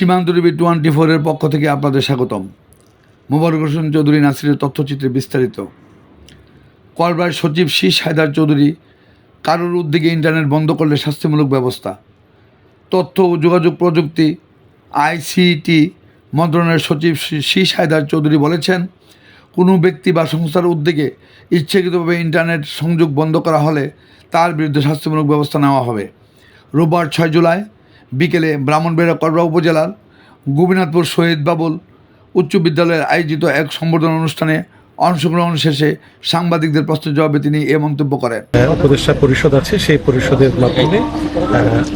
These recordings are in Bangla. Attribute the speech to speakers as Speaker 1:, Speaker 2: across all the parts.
Speaker 1: সীমান্ত টিভি টোয়েন্টি ফোরের পক্ষ থেকে আপনাদের স্বাগতম। মোবারক হোসেন চৌধুরী নাসিরের তথ্যচিত্রে বিস্তারিত। করবার সচিব শীষ হায়দার চৌধুরী কারোর উদ্যোগে ইন্টারনেট বন্ধ করলে শাস্তিমূলক ব্যবস্থা। তথ্য ও যোগাযোগ প্রযুক্তি, আইসিটি মন্ত্রণালয়ের সচিব শীষ হায়দার চৌধুরী বলেছেন, কোনো ব্যক্তি বা সংস্থার উদ্যোগে ইচ্ছাকৃতভাবে ইন্টারনেট সংযোগ বন্ধ করা হলে তার বিরুদ্ধে শাস্তিমূলক ব্যবস্থা নেওয়া হবে। রোববার ছয় জুলাই বিকেলে ব্রাহ্মণবেড়া করবা উপজেলার গোপীনাথপুর শহীদ বাবুল উচ্চ বিদ্যালয়ের আয়োজিত এক সম্বর্ধনা অনুষ্ঠানে অংশগ্রহণ শেষে সাংবাদিকদের প্রশ্নের জবাবে তিনি এ মন্তব্য করেন।
Speaker 2: উপদেষ্টা পরিষদ আছে, সেই পরিষদের মাধ্যমে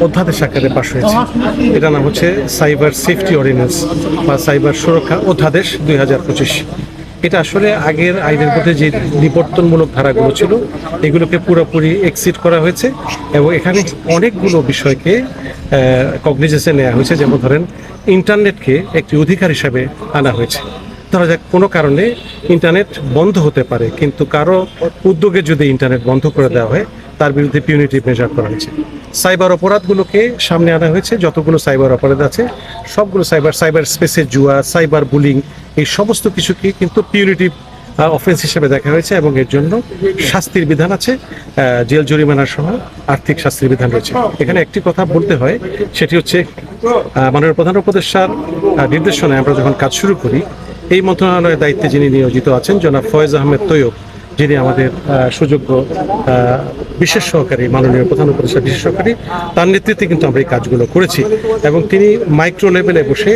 Speaker 2: অধ্যাদেশ আকারে পাশ হয়েছে। এটার নাম হচ্ছে সাইবার সেফটি অর্ডিন্যান্স বা সাইবার সুরক্ষা অধ্যাদেশ দুই হাজার পঁচিশ। এটা আসলে আগের আইনের মধ্যে যে নিবর্তনমূলক ধারাগুলো ছিল, এগুলোকে পুরোপুরি এক্সিট করা হয়েছে এবং এখানে অনেকগুলো বিষয়কে কগনিজেন্সে নেওয়া হয়েছে। যেমন ধরেন ইন্টারনেটকে একটি অধিকার হিসাবে আনা হয়েছে। ধরা যাক, কোনো কারণে ইন্টারনেট বন্ধ হতে পারে, কিন্তু কারও উদ্যোগে যদি ইন্টারনেট বন্ধ করে দেওয়া হয়, তার বিরুদ্ধে পিউনিটিভ মেজার করা হয়েছে। সাইবার অপরাধগুলোকে সামনে আনা হয়েছে। যতগুলো সাইবার অপরাধ আছে, সবগুলো সাইবার সাইবার স্পেসে জুয়া, সাইবার বুলিং, এই সমস্ত কিছুকে কিন্তু পিউনিটিভ অফেন্স হিসেবে দেখা হয়েছে এবং এর জন্য শাস্তির বিধান আছে। জেল জরিমানা সহ আর্থিক শাস্তির বিধান রয়েছে। এখানে একটি কথা বলতে হয়, সেটি হচ্ছে মাননীয় প্রধান উপদেষ্টার নির্দেশনায় আমরা যখন কাজ শুরু করি, এই মন্ত্রণালয়ের দায়িত্বে যিনি নিয়োজিত আছেন, জনাব ফয়েজ আহমেদ তৈয়ব যিনি আমাদের সুযোগ্য বিশেষ সহকারী মাননীয় প্রধান উপদেষ্টা, বিশেষ সহকারী, তার নেতৃত্বে কিন্তু আমরা এই কাজগুলো করেছি এবং তিনি মাইক্রো লেভেলে বসে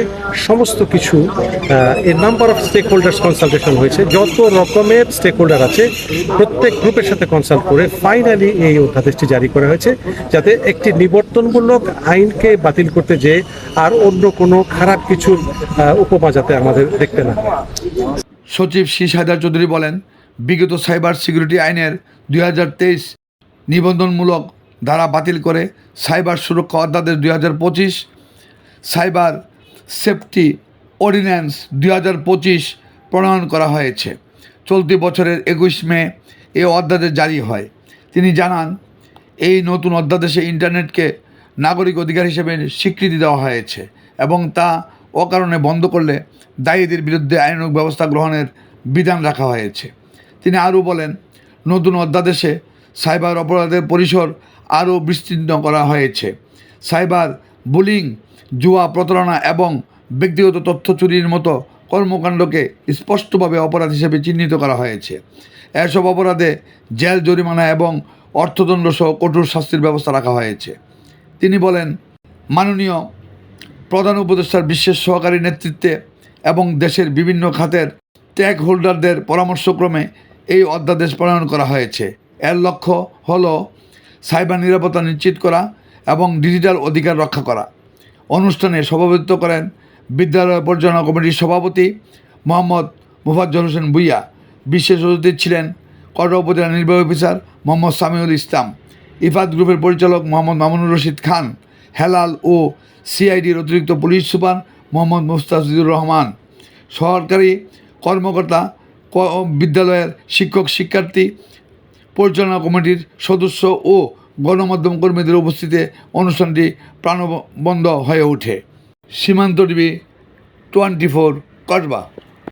Speaker 2: সমস্ত কিছু এর number of stakeholders consultation হয়েছে। যত রকমের স্টেক হোল্ডার আছে, প্রত্যেক গ্রুপের সাথে কনসাল্ট করে ফাইনালি এই অধ্যাদেশটি জারি করা হয়েছে, যাতে একটি নিবর্তনমূলক আইনকে বাতিল করতে যে আর অন্য কোনো খারাপ কিছুর উপমা যাতে আমাদের দেখতে না
Speaker 1: সচিব শীষ হায়দার চৌধুরী বলেন বিগত সাইবার সিকিউরিটি আইনের দুই হাজার তেইশ নিবন্ধনমূলক ধারা বাতিল করে সাইবার সুরক্ষা অধ্যাদেশ দুই হাজার পঁচিশ, সাইবার সেফটি অর্ডিন্যান্স দুই হাজার পঁচিশ প্রণয়ন করা হয়েছে। চলতি বছরের একুশ মে এ অধ্যাদেশ জারি হয়। তিনি জানান, এই নতুন অধ্যাদেশে ইন্টারনেটকে নাগরিক অধিকার হিসেবে স্বীকৃতি দেওয়া হয়েছে এবং তা অকারণে বন্ধ করলে দায়ীদের বিরুদ্ধে আইনানুগ ব্যবস্থা গ্রহণের বিধান রাখা হয়েছে। তিনি আরও বলেন, নতুন অধ্যাদেশে সাইবার অপরাধের পরিসর আরও বিস্তীর্ণ করা হয়েছে। সাইবার বুলিং, জুয়া প্রতারণা এবং ব্যক্তিগত তথ্য চুরির মতো কর্মকাণ্ডকে স্পষ্টভাবে অপরাধ হিসেবে চিহ্নিত করা হয়েছে। এসব অপরাধে জেল, জরিমানা এবং অর্থদণ্ড সহ কঠোর শাস্তির ব্যবস্থা রাখা হয়েছে। তিনি বলেন, মাননীয় প্রধান উপদেষ্টার বিশেষ সহকারী নেতৃত্বে এবং দেশের বিভিন্ন খাতের ট্যাগ হোল্ডারদের পরামর্শক্রমে এই অধ্যাদেশ প্রণয়ন করা হয়েছে। এর লক্ষ্য হল সাইবার নিরাপত্তা নিশ্চিত করা এবং ডিজিটাল অধিকার রক্ষা করা। অনুষ্ঠানে সভাপতিত্ব করেন বিদ্যালয় পরিচালনা কমিটির সভাপতি মোহাম্মদ মুফাজ্জল হোসেন ভুইয়া। বিশেষ অতিথি ছিলেন কটক উপজেলা নির্বাহী অফিসার মোহাম্মদ সামিউল ইসলাম, ইফাত গ্রুপের পরিচালক মোহাম্মদ মামুনুর রশিদ খান, হেলাল ও সিআইডির অতিরিক্ত পুলিশ সুপার মোহাম্মদ মুস্তাফিজুর রহমান সরকারি কর্মকর্তা বিদ্যালয়ের শিক্ষক, শিক্ষার্থী, পরিচালনা কমিটির সদস্য ও গণমাধ্যম কর্মীদের উপস্থিতিতে অনুষ্ঠানটি প্রাণবন্ধ হয়ে ওঠে। সীমান্ত টিভি টোয়েন্টি ফোর কসবা